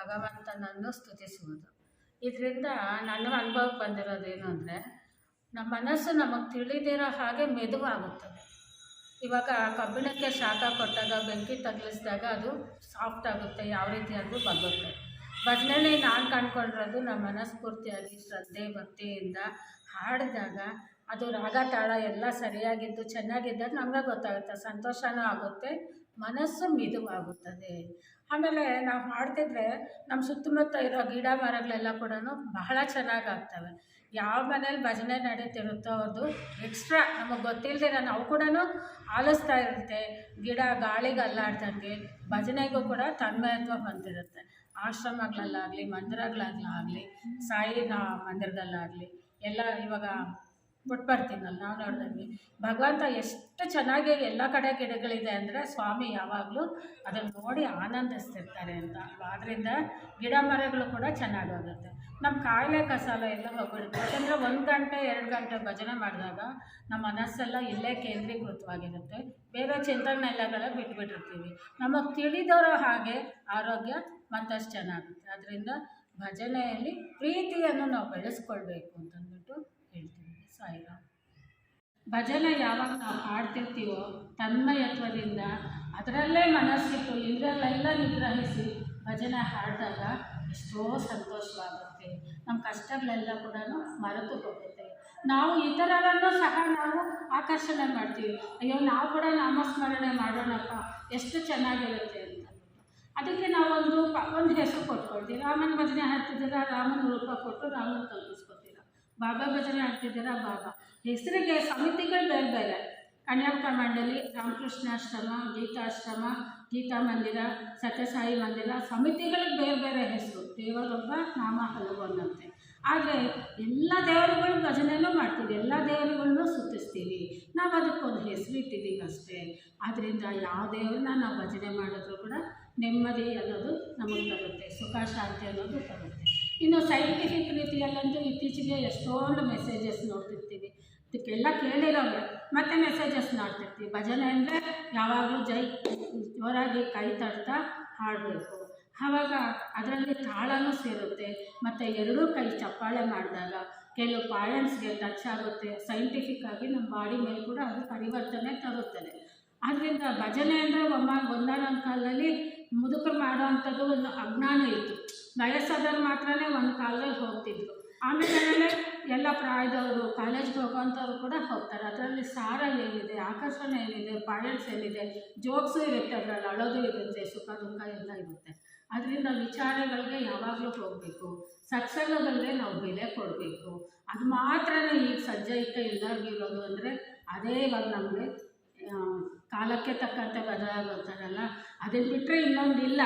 ಭಗವಂತನನ್ನು ಸ್ತುತಿಸುವುದು. ಇದರಿಂದ ನನ್ನ ಅನುಭವಕ್ಕೆ ಬಂದಿರೋದು ಏನು ಅಂದರೆ, ನಮ್ಮ ಮನಸ್ಸು ನಮಗೆ ತಿಳಿದಿರೋ ಹಾಗೆ ಮೆದುವಾಗುತ್ತದೆ ಇವಾಗ ಕಬ್ಬಿಣಕ್ಕೆ ಶಾಖ ಕೊಟ್ಟಾಗ ಬೆಂಕಿ ತಗಲಿಸಿದಾಗ ಅದು ಸಾಫ್ಟ್ ಆಗುತ್ತೆ, ಯಾವ ರೀತಿ ಆದರೂ ಬಗ್ಗುತ್ತೆ ಬದಲೇ ನಾನು ಕಂಡ್ಕೊಂಡಿರೋದು ನಮ್ಮ ಮನಸ್ಫೂರ್ತಿಯಾಗಿ, ಶ್ರದ್ಧೆ, ಭಕ್ತಿಯಿಂದ ಹಾಡಿದಾಗ ಅದು ರಾಗ ತಾಳ ಎಲ್ಲ ಸರಿಯಾಗಿದ್ದು ಚೆನ್ನಾಗಿದ್ದಾಗ ನಮಗೆ ಗೊತ್ತಾಗುತ್ತೆ, ಸಂತೋಷನೂ ಆಗುತ್ತೆ ಮನಸ್ಸು ಮಿದುವಾಗುತ್ತದೆ. ಆಮೇಲೆ ನಾವು ಹಾಡ್ತಿದ್ರೆ ನಮ್ಮ ಸುತ್ತಮುತ್ತ ಇರೋ ಗಿಡ ಮರಗಳೆಲ್ಲ ಕೂಡ ಬಹಳ ಚೆನ್ನಾಗಿ ಆಗ್ತವೆ ಯಾವ ಮನೇಲಿ ಭಜನೆ ನಡೀತಿರುತ್ತೋ ಅದು ಎಕ್ಸ್ಟ್ರಾ ನಮಗೆ ಗೊತ್ತಿಲ್ಲದೇ ನಾವು ಕೂಡ ಆಲಿಸ್ತಾ ಇರುತ್ತೆ. ಗಿಡ ಗಾಳಿಗೆ ಅಲ್ಲಾಡ್ದಂಗೆ ಭಜನೆಗೂ ಕೂಡ ತನ್ಮಯತ್ವ ಬಂದಿರುತ್ತೆ ಆಶ್ರಮಗಳಲ್ಲಾಗಲಿ, ಮಂದಿರಗಳಲ್ಲಾಗಲಿ ಸಾಯಿನ ಮಂದಿರದಲ್ಲಾಗಲಿ, ಎಲ್ಲ ಇವಾಗ ಬಿಟ್ಬರ್ತೀನಲ್ಲ ನಾವು ನೋಡಿದಂಗೆ ಭಗವಂತ ಎಷ್ಟು ಚೆನ್ನಾಗಿ ಎಲ್ಲ ಕಡೆ ಗಿಡಗಳಿದೆ ಅಂದರೆ ಸ್ವಾಮಿ ಯಾವಾಗಲೂ ಅದನ್ನು ನೋಡಿ ಆನಂದಿಸ್ತಿರ್ತಾರೆ ಅಂತ. ಆದ್ದರಿಂದ ಗಿಡ ಮರಗಳು ಕೂಡ ಚೆನ್ನಾಗಿ ಹೋಗುತ್ತೆ ನಮ್ಮ ಕಾಯಿಲೆ ಕಸಾಲ ಎಲ್ಲ ಹೋಗ್ಬಿಡುತ್ತೆ. ಯಾಕಂದರೆ ಒಂದು ಗಂಟೆ, ಎರಡು ಗಂಟೆ ಭಜನೆ ಮಾಡಿದಾಗ ನಮ್ಮ ಮನಸ್ಸೆಲ್ಲ ಇಲ್ಲೇ ಕೇಂದ್ರೀಕೃತವಾಗಿರುತ್ತೆ. ಬೇರೆ ಚಿಂತನೆಲ್ಲಗಳ ಬಿಟ್ಬಿಟ್ಟಿರ್ತೀವಿ. ನಮಗೆ ತಿಳಿದರೋ ಹಾಗೆ ಆರೋಗ್ಯ ಮತ್ತಷ್ಟು ಚೆನ್ನಾಗುತ್ತೆ. ಅದರಿಂದ ಭಜನೆಯಲ್ಲಿ ಪ್ರೀತಿಯನ್ನು ನಾವು ಬೆಳೆಸ್ಕೊಳ್ಬೇಕು ಅಂತಂದ್ಬಿಟ್ಟು ಸಾಯಿರಾಮ್ ಭಜನೆ ಯಾವಾಗ ನಾವು ಹಾಡ್ತಿರ್ತೀವೋ ತನ್ಮಯತ್ವದಿಂದ ಅದರಲ್ಲೇ ಮನಸ್ಸಿಟ್ಟು ಇದರಲ್ಲೆಲ್ಲ ನಿಗ್ರಹಿಸಿ ಭಜನೆ ಹಾಡಿದಾಗ ಎಷ್ಟೋ ಸಂತೋಷವಾಗುತ್ತೆ. ನಮ್ಮ ಕಷ್ಟಗಳೆಲ್ಲ ಕೂಡ ಮರೆತು ಹೋಗುತ್ತೆ. ನಾವು ಇತರರನ್ನು ಸಹ ನಾವು ಆಕರ್ಷಣೆ ಮಾಡ್ತೀವಿ. ಅಯ್ಯೋ, ನಾವು ಕೂಡ ನಾಮಸ್ಮರಣೆ ಮಾಡೋಣಪ್ಪ, ಎಷ್ಟು ಚೆನ್ನಾಗಿರುತ್ತೆ ಅಂತ. ಅದಕ್ಕೆ ನಾವೊಂದು ಒಂದು ಒಂದು ಹೆಸರು ಕೊಟ್ಕೊಳ್ತೀವಿ. ರಾಮನ ಭಜನೆ ಹಾಡ್ತಿದ್ದಾಗ ರಾಮನ ರೂಪ ಕೊಟ್ಟು ರಾಮನ ಕಲ್ಪಿಸ್ಕೊತೀರಾ ಬಾಬಾ ಭಜನೆ ಹಾಡ್ತಿದ್ದೀರಾ ಬಾಬಾ. ಹೆಸರಿಗೆ ಸಮಿತಿಗಳು ಬೇರೆ ಬೇರೆ. ಮಂಡಳಿ, ರಾಮಕೃಷ್ಣಾಶ್ರಮ, ಗೀತಾಶ್ರಮ, ಗೀತಾ ಮಂದಿರ, ಸತ್ಯಸಾಯಿ ಮಂದಿರ, ಸಮಿತಿಗಳಿಗೆ ಬೇರೆ ಬೇರೆ ಹೆಸರು. ದೇವರೊಬ್ಬ, ನಾಮ ಹಲವು ಅನ್ನಂತೆ ಆದರೆ ಎಲ್ಲ ದೇವರುಗಳು ಭಜನೆಯೂ ಮಾಡ್ತೀವಿ. ಎಲ್ಲ ದೇವರುಗಳನ್ನೂ ಸುತ್ತಿಸ್ತೀವಿ. ನಾವು ಅದಕ್ಕೊಂದು ಹೆಸರು ಇಟ್ಟಿದ್ದೀವಿ ಅಷ್ಟೇ. ಆದ್ದರಿಂದ ಯಾವ ದೇವ್ರನ್ನ ನಾವು ಭಜನೆ ಮಾಡಿದ್ರು ಕೂಡ ನೆಮ್ಮದಿ ಅನ್ನೋದು ನಮಗೆ ಬರುತ್ತೆ ಸುಖ, ಶಾಂತಿ ಅನ್ನೋದು ತರುತ್ತೆ ಇನ್ನು ಸೈಂಟಿಫಿಕ್ ರೀತಿಯಲ್ಲಂತೂ ಇತ್ತೀಚೆಗೆ ಎಷ್ಟೊಂದು ಮೆಸೇಜಸ್ ನೋಡ್ತಿರ್ತೀವಿ. ಅದಕ್ಕೆಲ್ಲ ಕೇಳಿರೋವೆ ಮತ್ತೆ ಮೆಸೇಜಸ್ ನೋಡ್ತಿರ್ತೀವಿ ಭಜನೆ ಅಂದರೆ ಯಾವಾಗಲೂ ಜೈ, ಜೋರಾಗಿ ಕೈ ತಡ್ತಾ ಹಾಡಬೇಕು. ಆವಾಗ ಅದರಲ್ಲಿ ತಾಳನೂ ಸೇರುತ್ತೆ. ಮತ್ತು ಎರಡೂ ಕೈ ಚಪ್ಪಾಳೆ ಮಾಡಿದಾಗ ಕೆಲವು ಪಾಯಿಂಟ್ಸ್ಗೆ ಟಚ್ ಆಗುತ್ತೆ. ಸೈಂಟಿಫಿಕ್ ಆಗಿ ನಮ್ಮ ಬಾಡಿ ಮೇಲೆ ಕೂಡ ಅದು ಪರಿವರ್ತನೆ ತರುತ್ತದೆ. ಆದ್ದರಿಂದ ಭಜನೆ ಅಂದರೆ ಒಮ್ಮ ಒಂದಾನೊಂದು ಕಾಲದಲ್ಲಿ ಮುದುಕರು ಮಾಡೋ ಅಂಥದ್ದು ಒಂದು ಅಜ್ಞಾನ ಇತ್ತು. ವಯಸ್ಸಾದವ್ರು ಮಾತ್ರನೇ ಒಂದು ಕಾಲದಲ್ಲಿ ಹೋಗ್ತಿದ್ರು. ಆಮೇಲೆ ಎಲ್ಲ ಪ್ರಾಯದವರು, ಕಾಲೇಜ್ಗೆ ಹೋಗೋವಂಥವ್ರು ಕೂಡ ಹೋಗ್ತಾರೆ. ಅದರಲ್ಲಿ ಸಾರ ಏನಿದೆ, ಆಕರ್ಷಣೆ ಏನಿದೆ ಪಾಯಲ್ಸ್ ಏನಿದೆ, ಜೋಕ್ಸು ಇರುತ್ತೆ ಅದರಲ್ಲಿ, ಅಳೋದು ಇರುತ್ತೆ, ಸುಖ ದುಃಖ ಎಲ್ಲ ಇರುತ್ತೆ. ಅದರಿಂದ ವಿಚಾರಗಳಿಗೆ ಯಾವಾಗಲೂ ಹೋಗಬೇಕು. ಸತ್ಸಂಗಗಳಿಗೆ ನಾವು ಬೆಲೆ ಕೊಡಬೇಕು. ಅದು ಮಾತ್ರನೇ ಈಗ ಸಜ್ಜಾಯಿತ ಇರೋದು ಅಂದರೆ, ಅದೇ ಇವಾಗ ನಮಗೆ ಕಾಲಕ್ಕೆ ತಕ್ಕಂತೆ ಬದಲಾಗುತ್ತಾರಲ್ಲ ಅದನ್ನು ಬಿಟ್ಟರೆ ಇನ್ನೊಂದಿಲ್ಲ.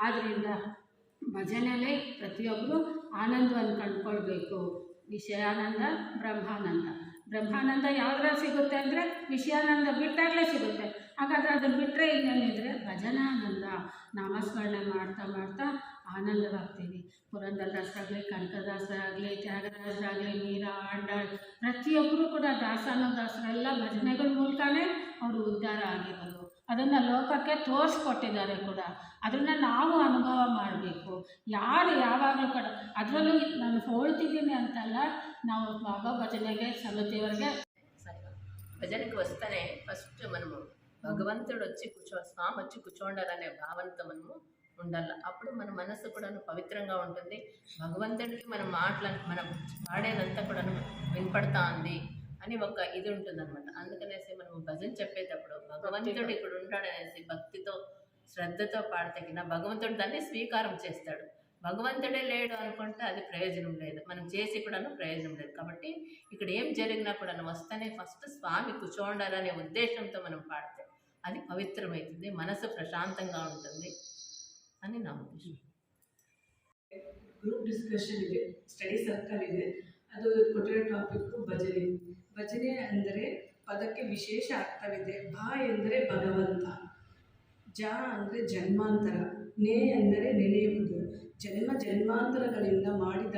ಆದ್ದರಿಂದ ಭಜನೆಯಲ್ಲಿ ಪ್ರತಿಯೊಬ್ಬರು ಆನಂದವನ್ನು ಕಂಡುಕೊಳ್ಬೇಕು. ವಿಷಯಾನಂದ ಬ್ರಹ್ಮಾನಂದ. ಬ್ರಹ್ಮಾನಂದ ಯಾವ್ದ್ರಲ್ಲಿ ಸಿಗುತ್ತೆ ಅಂದರೆ ವಿಷಯಾನಂದ ಬಿಟ್ಟಾಗಲೇ ಸಿಗುತ್ತೆ. ಹಾಗಾದರೆ ಅದನ್ನು ಬಿಟ್ಟರೆ ಇನ್ನೇನಿದ್ರೆ ಭಜನಾನಂದ. ನಾಮಸ್ಮರಣೆ ಮಾಡ್ತಾ ಮಾಡ್ತಾ ಆನಂದವಾಗ್ತೀವಿ. ಪುರಂದರದಾಸರಾಗಲಿ ಕನಕದಾಸರಾಗಲಿ ತ್ಯಾಗದಾಸರಾಗಲಿ ಮೀರಾ ಆಂಡಾಳ್ ಪ್ರತಿಯೊಬ್ಬರು ಕೂಡ ದಾಸನ ದಾಸರೆಲ್ಲ ಭಜನೆಗಳ ಮೂಲಕನೇ ಅವರು ಉದ್ಧಾರ ಆಗಿರೋದು. ಅದನ್ನು ಲೋಕಕ್ಕೆ ತೋರಿಸ್ಕೊಟ್ಟಿದ್ದಾರೆ ಕೂಡ. ಅದನ್ನು ನಾವು ಅನುಭವ ಮಾಡಬೇಕು. ಯಾರು ಯಾವಾಗಲೂ ಕೂಡ ಅದರಲ್ಲೂ ನಾನು ಹೋಳ್ತಿದ್ದೀನಿ ಅಂತಲ್ಲ ನಾವು ಬಾಬಾ ಭಜನೆಗೆ ಸಮಿತಿಯವರಿಗೆ. భజనకు వస్తేనే ఫస్ట్ మనము భగవంతుడు వచ్చి కూర్చో స్వామి వచ్చి కూర్చోండాలనే భావనతో మనము ఉండాలి అప్పుడు మన మనసు కూడా పవిత్రంగా ఉంటుంది భగవంతుడికి మన మాటలను మనం పాడేదంతా కూడా వినపడతా ఉంది అని ఒక ఇది ఉంటుంది అనమాట అందుకనేసి మనం భజన చెప్పేటప్పుడు భగవంతుడు ఇక్కడ ఉంటాడనేసి భక్తితో శ్రద్ధతో పాడితే కింద భగవంతుడు దాన్ని స్వీకారం చేస్తాడు భగవంతుడే లేడు అనుకుంటే అది ప్రయోజనం లేదు మనం చేసి కూడాను ప్రయోజనం లేదు కాబట్టి ఇక్కడ ఏం జరిగినా కూడా వస్తేనే ఫస్ట్ స్వామి కూర్చోండాలనే ఉద్దేశంతో మనం పాడితే అది పవిత్రమవుతుంది మనసు ప్రశాంతంగా ఉంటుంది అని నా ఉద్దేశం ಗ್ರೂಪ್ ಡಿಸ್ಕಷನ್ ಇದೆ ಸ್ಟಡಿ ಸರ್ಕಲ್ ಇದೆ ಅದು ಕೊಟ್ಟಿರೋ ಟಾಪಿಕ್ಕು ಭಜನೆ. ಭಜನೆ ಅಂದರೆ ಪದಕ್ಕೆ ವಿಶೇಷ ಅರ್ಥವಿದೆ. ಭಾ ಎಂದರೆ ಭಗವಂತ. ಜ ಅಂದರೆ ಜನ್ಮಾಂತರ. ನೇ ಎಂದರೆ ನೆನೆಯುವುದು. ಜನ್ಮ ಜನ್ಮಾಂತರಗಳಿಂದ ಮಾಡಿದ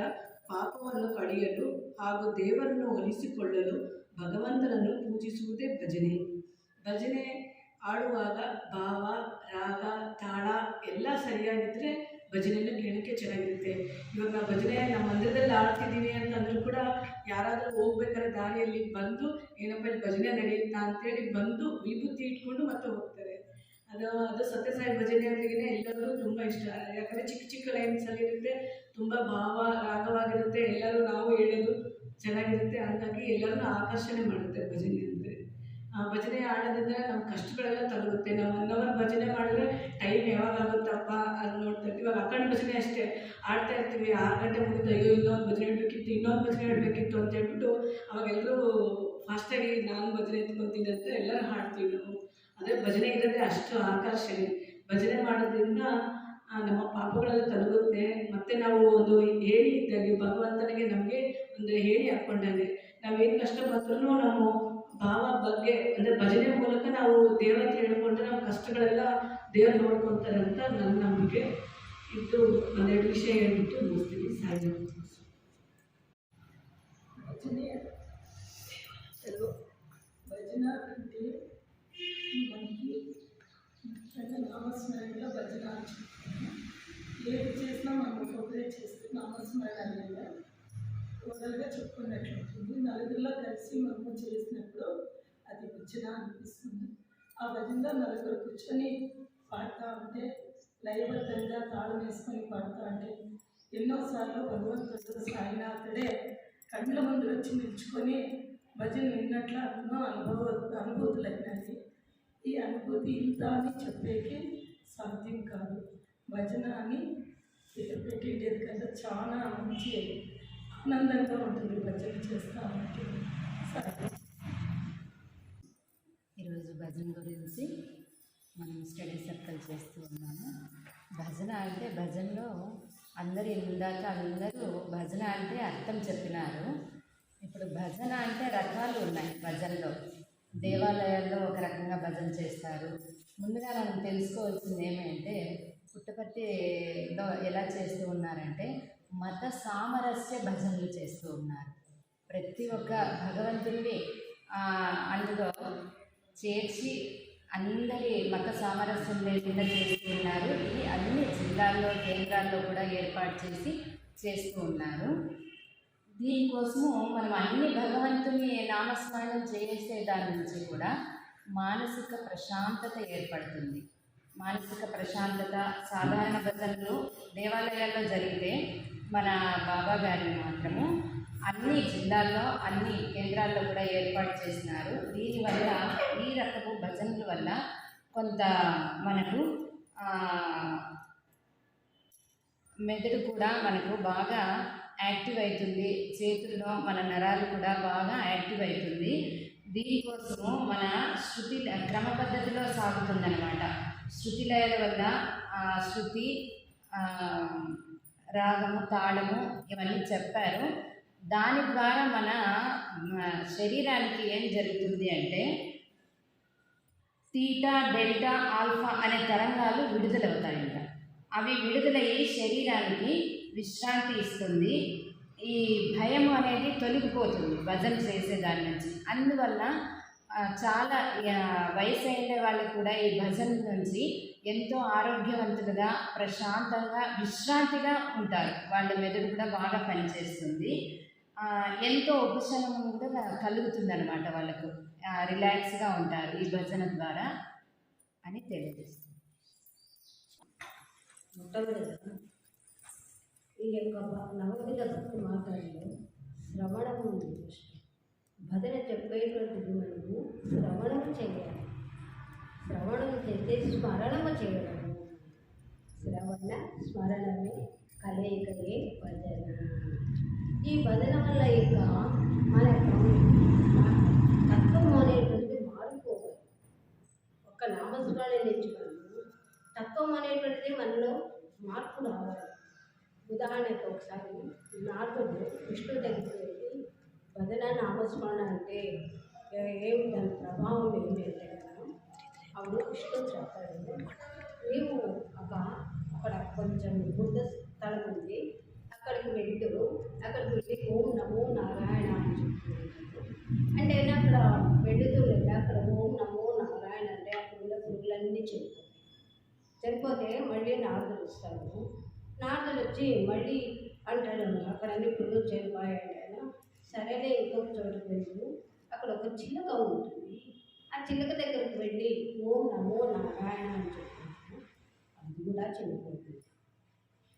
ಪಾಪವನ್ನು ಕಳೆಯಲು ಹಾಗೂ ದೇವರನ್ನು ಒಲಿಸಿಕೊಳ್ಳಲು ಭಗವಂತನನ್ನು ಪೂಜಿಸುವುದೇ ಭಜನೆ. ಭಜನೆ ಆಡುವಾಗ ಭಾವ, ರಾಗ, ತಾಳ ಎಲ್ಲ ಸರಿಯಾಗಿದ್ದರೆ ಭಜನೆಯನ್ನು ಕೇಳೋಕ್ಕೆ ಚೆನ್ನಾಗಿರುತ್ತೆ. ಇವಾಗ ಭಜನೆ ನಮ್ಮ ಮಂದಿರದಲ್ಲಿ ಆಡ್ತಿದ್ದೀವಿ ಅಂತಂದ್ರೂ ಕೂಡ ಯಾರಾದರೂ ಹೋಗ್ಬೇಕಾದ್ರೆ ದಾರಿಯಲ್ಲಿ ಬಂದು, ಏನಪ್ಪ ಇಲ್ಲಿ ಭಜನೆ ನಡೆಯುತ್ತಾ ಅಂತೇಳಿ ಬಂದು ವಿಭೂತಿ ಇಟ್ಕೊಂಡು ಮತ್ತೆ ಹೋಗ್ತಾರೆ. ಅದು ಅದು ಸತ್ಯಸಾಯಿ ಭಜನೆ ಅಂದ್ರೆಗಿನ ಎಲ್ಲರಿಗೂ ತುಂಬ ಇಷ್ಟ. ಯಾಕಂದರೆ ಚಿಕ್ಕ ಚಿಕ್ಕ ಲೈನ್ಸಲ್ಲಿ ಇರುತ್ತೆ, ತುಂಬ ಭಾವ, ರಾಗವಾಗಿರುತ್ತೆ, ಎಲ್ಲರೂ ನಾವು ಹೇಳೋದು ಚೆನ್ನಾಗಿರುತ್ತೆ. ಹಾಗಾಗಿ ಎಲ್ಲರನ್ನೂ ಆಕರ್ಷಣೆ ಮಾಡುತ್ತೆ ಭಜನೆ ಭಜನೆ ಹಾಡೋದ್ರಿಂದ ನಮ್ಮ ಕಷ್ಟಗಳೆಲ್ಲ ತೊಲಗುತ್ತೆ. ನಾವು ಒನ್ ಅವರ್ ಭಜನೆ ಮಾಡಿದ್ರೆ ಟೈಮ್ ಯಾವಾಗ ಆಗುತ್ತಪ್ಪ ಅದು ನೋಡ್ತಾ ಇರ್ತೀವಿ. ಇವಾಗ ಅಖಂಡ ಭಜನೆ ಅಷ್ಟೇ. ಆಡ್ತಾ ಇರ್ತೀವಿ. ಆರು ಗಂಟೆ ಮುಗಿದು ಅಯ್ಯೋ ಇನ್ನೊಂದು ಭಜನೆ ಇಡಬೇಕಿತ್ತು ಇನ್ನೊಂದು ಭಜನೆ ಇಡಬೇಕಿತ್ತು ಅಂತ ಹೇಳ್ಬಿಟ್ಟು ಅವಾಗೆಲ್ಲರೂ ಫಾಸ್ಟಾಗಿ ನಾನು ಭಜನೆ ಎತ್ಕೊತೀನಿ ಅಂತ ಎಲ್ಲರೂ ಹಾಡ್ತೀವಿ ನಾವು. ಅದೇ ಭಜನೆ ಇರೋದೇ ಅಷ್ಟು ಆಕರ್ಷಣೆ ಭಜನೆ ಮಾಡೋದ್ರಿಂದ ನಮ್ಮ ಪಾಪಗಳೆಲ್ಲ ತೊಲಗುತ್ತೆ. ಮತ್ತು ನಾವು ಒಂದು ಹೇಳಿ ಇದ್ದಾಗೆ ಭಗವಂತನಿಗೆ ನಮಗೆ ಒಂದು ಹೇಳಿ ಹಾಕ್ಕೊಂಡಾಗೆ ನಾವೇನು ಕಷ್ಟ ಬಂದ್ರೂ ನಾವು ಭಾವ ಬಗ್ಗೆ ಅಂದರೆ ಭಜನೆ ಮೂಲಕ ನಾವು ದೇವ್ರ ಹತ್ರ ಹೇಳ್ಕೊಂಡ್ರೆ ನಮ್ಮ ಕಷ್ಟಗಳೆಲ್ಲ ದೇವ್ರು ನೋಡ್ಕೊತಾರೆ ಅಂತ ನನ್ನ ನಂಬಿಕೆ ಇದು ಒಂದೆರಡು ವಿಷಯ ಹೇಳ್ಬಿಟ್ಟು ಮುಗಿಸ್ತೀನಿ ಸಾಯಿ ಭಜನೆ ಕೆಲವು భజన అంటే మనకి ముఖ్యంగా నామస్మరణలో భజన అని చెప్తాము ఏది చేసినా మనం ఒక్కొక్కరే చేస్తే నామస్మరణ అనేది ఓరల్గా నలుగురిలో కలిసి మనము చేసినప్పుడు అది భజన అనిపిస్తుంది. ఆ భజనలో నలుగురు కూర్చొని పాడుతూ ఉంటే లయబద్ధంగా తాళం వేసుకొని పాడుతూ ఉంటే ఎన్నోసార్లు భగవంతుడు సాయినాథుడే కళ్ళ ముందు వచ్చి నిల్చుకొని భజన విన్నట్లు ఎన్నో అనుభవ అనుభూతులైనాయి ఈ అనుభూతి ఇంత అని చెప్పేకి సాధ్యం కాదు. భజన అని పెట్టేది కదా చాలా మంచి ఆనందంగా ఉంటుంది భజన చేస్తా ఉంటే. ఈరోజు భజన గురించి మనం స్టడీ సర్కిల్ చేస్తూ ఉన్నాము. భజన అంటే భజనలో అందరు ఇందాక అందరూ భజన అంటే అర్థం చెప్పినారు. ఇప్పుడు భజన అంటే రకాలు ఉన్నాయి భజనలో. దేవాలయాల్లో ఒక రకంగా భజన చేస్తారు. ముందుగా మనం తెలుసుకోవాల్సింది ఏమంటే పుట్టపర్తిలో ఎలా చేస్తూ ఉన్నారంటే మత సామరస్య భజనలు చేస్తూ ఉన్నారు. ప్రతి ఒక్క భగవంతుడిని అందులో చేర్చి అందరి మత సామరస్యం లేకుండా చేస్తూ ఉన్నారు. ఇది అన్ని జిల్లాల్లో కేంద్రాల్లో కూడా ఏర్పాటు చేసి చేస్తూ ఉన్నారు. దీనికోసము మనం అన్ని భగవంతుని నామస్మరణం చేసే దాని నుంచి కూడా మానసిక ప్రశాంతత ఏర్పడుతుంది. మానసిక ప్రశాంతత సాధారణ భజనలు దేవాలయాల్లో జరిగితే మన బాబా గారిని మాత్రము అన్ని జిల్లాల్లో అన్ని కేంద్రాల్లో కూడా ఏర్పాటు చేసినారు. దీనివల్ల ఈ రకపు భజనల వల్ల కొంత మనకు మెదడు కూడా మనకు బాగా యాక్టివ్ అవుతుంది. చేతుల్లో మన నరాలు కూడా బాగా యాక్టివ్ అవుతుంది. దీనికోసము మన శృతి క్రమ పద్ధతిలో సాగుతుందన్నమాట. శృతి లయల వల్ల శృతి రాగము తాళము ఇవన్నీ చెప్పారు. దాని ద్వారా మన శరీరానికి ఏం జరుగుతుంది అంటే తీటా డెల్టా ఆల్ఫా అనే తరంగాలు విడుదలవుతాయంట. అవి విడుదలయ్యి శరీరానికి విశ్రాంతి ఇస్తుంది. ఈ భయం అనేది తొలగిపోతుంది భజన చేసే దాని నుంచి. అందువల్ల చాలా వయసు అయిన వాళ్ళు కూడా ఈ భజన నుంచి ఎంతో ఆరోగ్యవంతులుగా ప్రశాంతంగా విశ్రాంతిగా ఉంటారు. వాళ్ళ మెదడు కూడా బాగా పనిచేస్తుంది. ఎంతో ఉపశమనం కూడా కలుగుతుంది అనమాట వాళ్ళకు రిలాక్స్గా ఉంటారు ఈ భజన ద్వారా అని తెలియజేస్తుంది. మొట్టమొదటిగా ఈ యొక్క భ- నవవిధ భక్తి శ్రవణము ఉంది. భజన చెప్పేటువంటిది మనము శ్రవణము చేయాలి. శ్రవణము చేస్తే స్మరణము చేయడము. శ్రవణ స్మరణమే కలయికయే భజన. ఈ భజన వల్ల యొక్క మన తత్వం అనేటువంటిది మారిపోవాలి. ఒక నామస్మరణ నేర్చుకున్నాము తత్వం అనేటువంటిది మనలో మార్పు రావాలి. ఉదాహరణకు ఒకసారి నారదుడు విష్ణు దగ్గర భజన నామస్మరణ అంటే ఏమి దాని ప్రభావం ఏమి అంటే కదా అప్పుడు కృష్ణుడు చెప్తాడు నీవు ఒక అక్కడ కొంచెం బుద్ధ స్థలం ఉంది. అక్కడికి వెళ్తూ అక్కడికి వెళ్ళి ఓం నమో నారాయణ అని చెప్తున్నాడు. అంటే నేను అక్కడ వెళుతూ లేదా అక్కడ ఓం నమో నారాయణ అంటే అక్కడ ఉన్న పురుగులన్నీ చెడిపోతాయి చనిపోతే మళ్ళీ నారదులు వస్తాను నారదులు వచ్చి మళ్ళీ అంటాడు అక్కడ అన్ని పురుగులు చనిపోయాడు ఆయన సరేలే ఇంకొక చోటుకు వెళ్ళు. అక్కడ ఒక చిలుక ఉంటుంది. ఆ చిలుక దగ్గరకు వెళ్ళి ఓం నమో నారాయణ అని చెప్తాను అది కూడా చనిపోతుంది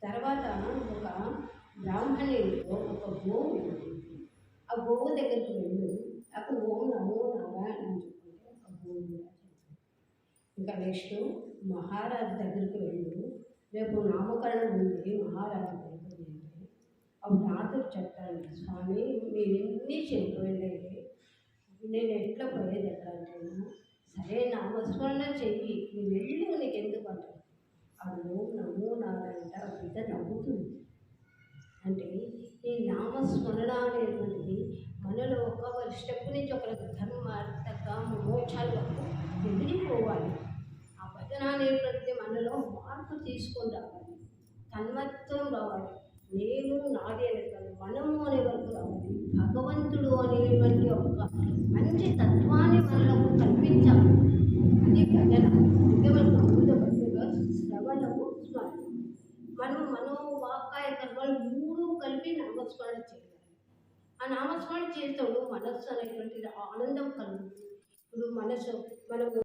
తర్వాత ఒక బ్రాహ్మణుడిలో ఒక గోవు ఉంటుంది. ఆ గోవు దగ్గరికి వెళ్ళు. అక్కడ ఓం నమో నారాయణ అని చెప్పుకుంటే ఆ గోవు కూడా చనిపోతుంది ఇంకా నెక్స్ట్ మహారాజు దగ్గరికి వెళ్ళు. రేపు నామకరణం ఉంది మహారాజు ఆ నాతో చెప్తాను స్వామి మీరు ఎన్ని చనిపోయినాయి నేను ఎట్లా పోయేది ఎట్లా అంటాను సరే నామస్మరణ చెయ్యి నువ్వు వెళ్ళి నీకు ఎందుకు అంటాను అప్పుడు నమో నారాయణ పెద్ద నవ్వుతుంది. అంటే ఈ నామస్మరణ అనేటువంటిది మనలో ఒక స్టెప్ నుంచి ఒక ధర్మ అర్థ కామ మోక్షాలు ఎదిరిపోవాలి ఆ భజన అనేటువంటిది మనలో మార్పు తీసుకొని రావాలి. తన్మత్వం రావాలి. నేను నాది అనేటువంటి మనము అనే వరకు భగవంతుడు అనేటువంటి ఒక మంచి తత్వాన్ని మనలో కల్పించాలి. అది భజన అందుకే శ్రవణము స్మరణ మనం మనో వాకాయ కర్మలు మూడు కలిపి నామస్మరణ చేయాలి. ఆ నామస్మరణ చేసేటప్పుడు మనస్సు అనేటువంటిది ఆనందం కలుగుతుంది. ఇప్పుడు మనసు మనము